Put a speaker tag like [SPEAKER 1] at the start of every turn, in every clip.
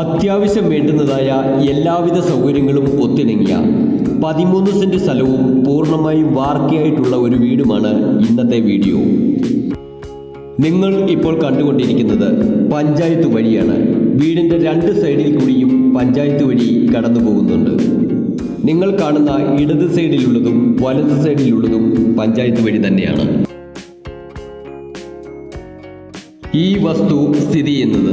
[SPEAKER 1] അത്യാവശ്യം വേണ്ടുന്നതായ എല്ലാവിധ സൗകര്യങ്ങളും ഒത്തിണങ്ങിയ പതിമൂന്ന് സെന്റ് സ്ഥലവും പൂർണമായും വാർക്കയായിട്ടുള്ള ഒരു വീടുമാണ് ഇന്നത്തെ വീഡിയോ. നിങ്ങൾ ഇപ്പോൾ കണ്ടുകൊണ്ടിരിക്കുന്നത് പഞ്ചായത്ത് വഴിയാണ്. വീടിന്റെ രണ്ട് സൈഡിൽ കൂടിയും പഞ്ചായത്ത് വഴി കടന്നു പോകുന്നുണ്ട്. നിങ്ങൾ കാണുന്ന ഇടത് സൈഡിലുള്ളതും വലത് സൈഡിലുള്ളതും പഞ്ചായത്ത് വഴി തന്നെയാണ്. ഈ വസ്തു സ്ഥിതി ചെയ്യുന്നത്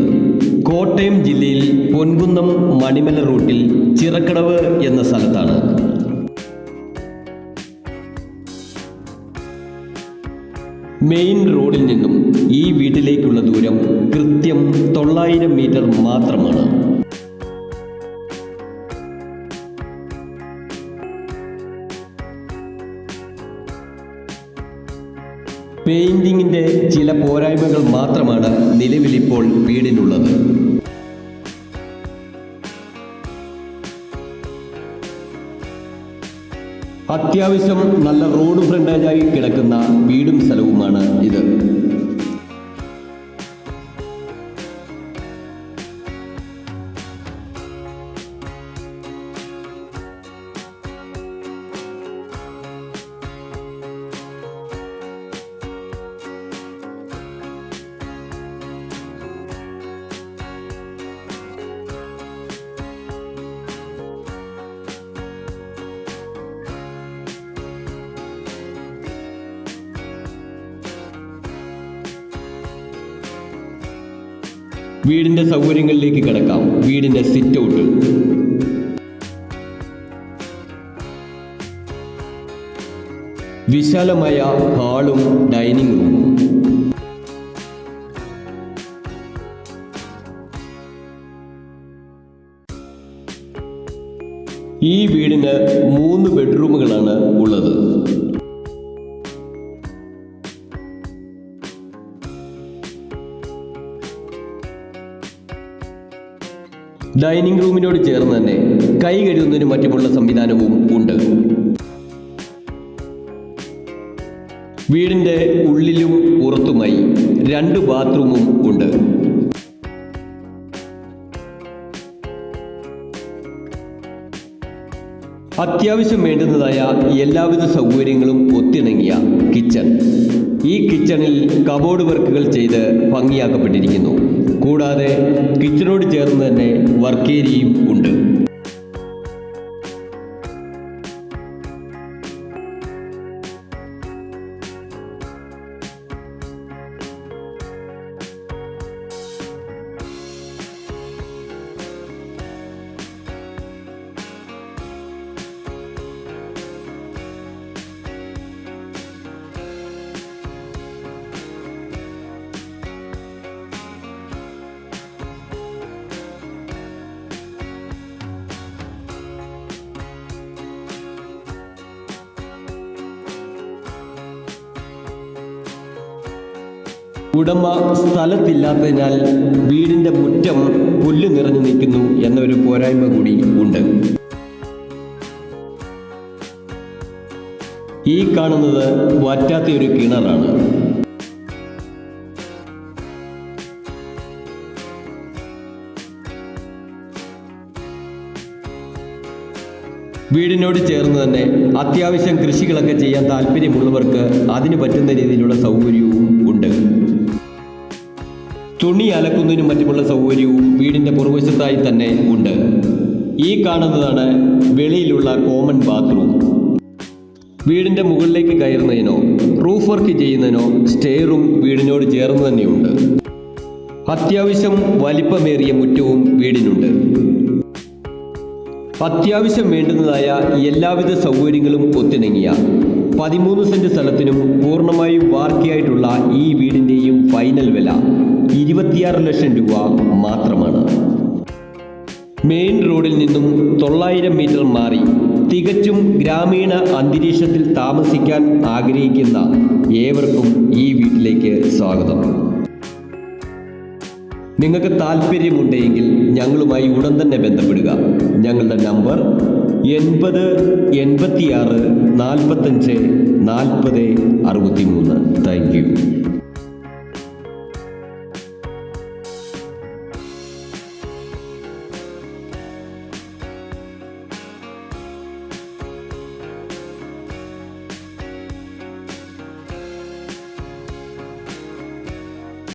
[SPEAKER 1] കോട്ടയം ജില്ലയിൽ പൊൻകുന്നം മണിമല റൂട്ടിൽ ചിറക്കടവ് എന്ന സ്ഥലത്താണ്. മെയിൻ റോഡിൽ നിന്നും ഈ വീട്ടിലേക്കുള്ള ദൂരം കൃത്യം തൊള്ളായിരം മീറ്റർ മാത്രമാണ്. പെയിന്റിങ്ങിന്റെ ചില പോരായ്മകൾ മാത്രമാണ് നിലവിലിപ്പോൾ വീടിനുള്ളത്. അത്യാവശ്യം നല്ല റോഡ് ഫ്രണ്ടേജായി കിടക്കുന്ന വീടും സ്ഥലവുമാണ് ഇത്. വീടിന്റെ സൗകര്യങ്ങളിലേക്ക് കിടക്കാം. വീടിന്റെ സിറ്റ് ഔട്ട് വിശാലമായ ഹാളും ഡൈനിങ് റൂമും. ഈ വീടിന് മൂന്ന് ബെഡ്റൂമുകളാണ് ഉള്ളത്. ഡൈനിങ് റൂമിനോട് ചേർന്ന് തന്നെ കൈ കഴുകുന്നതിനും മറ്റുമുള്ള സംവിധാനവും ഉണ്ട്. വീടിന്റെ ഉള്ളിലും പുറത്തുമായി രണ്ട് ബാത്റൂമും ഉണ്ട്. അത്യാവശ്യം വേണ്ടുന്നതായ എല്ലാവിധ സൗകര്യങ്ങളും ഒത്തിണങ്ങിയ കിച്ചൺ ഈ കിച്ചണിൽ കബോർഡ് വർക്കുകൾ ചെയ്ത് ഭംഗിയാക്കപ്പെട്ടിരിക്കുന്നു. കൂടാതെ കിച്ചണോട് ചേർന്ന് തന്നെ വർക്കേരിയും ഉണ്ട്. ഉടമ സ്ഥലത്തില്ലാത്തതിനാൽ വീടിന്റെ മുറ്റം പുല്ല് നിറഞ്ഞു നിൽക്കുന്നു എന്നൊരു പോരായ്മ കൂടി ഉണ്ട്. ഈ കാണുന്നത് വറ്റാത്ത ഒരു കിണറാണ്. വീടിനോട് ചേർന്ന് തന്നെ അത്യാവശ്യം കൃഷികളൊക്കെ ചെയ്യാൻ താല്പര്യമുള്ളവർക്ക് അതിന് പറ്റുന്ന രീതിയിലുള്ള സൗകര്യവും തുണി അലക്കുന്നതിനും മറ്റുമുള്ള സൗകര്യവും വീടിന്റെ പുറവശത്തായി തന്നെ ഉണ്ട്. ഈ കാണുന്നതാണ് വെളിയിലുള്ള കോമൺ ബാത്റൂം വീടിന്റെ മുകളിലേക്ക് കയറുന്നതിനോ റൂഫ് വർക്ക് ചെയ്യുന്നതിനോ സ്റ്റെയറും വീടിനോട് ചേർന്ന് തന്നെയുണ്ട്. അത്യാവശ്യം വലിപ്പമേറിയ മുറ്റവും വീടിനുണ്ട്. അത്യാവശ്യം വേണ്ടുന്നതായ എല്ലാവിധ സൗകര്യങ്ങളും ഒത്തിണങ്ങിയ പതിമൂന്ന് സെന്റ് സ്ഥലത്തിനും പൂർണമായും വാർക്കയായിട്ടുള്ള ഈ വീടിന്റെയും ഫൈനൽ വില. ഇരുപത്തിയാറ് ലക്ഷം രൂപ മാത്രമാണ്. മെയിൻ റോഡിൽ നിന്നും തൊള്ളായിരം മീറ്റർ മാറി തികച്ചും ഗ്രാമീണ അന്തരീക്ഷത്തിൽ താമസിക്കാൻ ആഗ്രഹിക്കുന്ന ഏവർക്കും ഈ വീട്ടിലേക്ക് സ്വാഗതം. നിങ്ങൾക്ക് താല്പര്യമുണ്ടെങ്കിൽ ഞങ്ങളുമായി ഉടൻ തന്നെ ബന്ധപ്പെടുക. ഞങ്ങളുടെ നമ്പർ എൺപത് എൺപത്തിയാറ് നാൽപ്പത്തഞ്ച് നാൽപ്പത് അറുപത്തി മൂന്ന് താങ്ക് യു.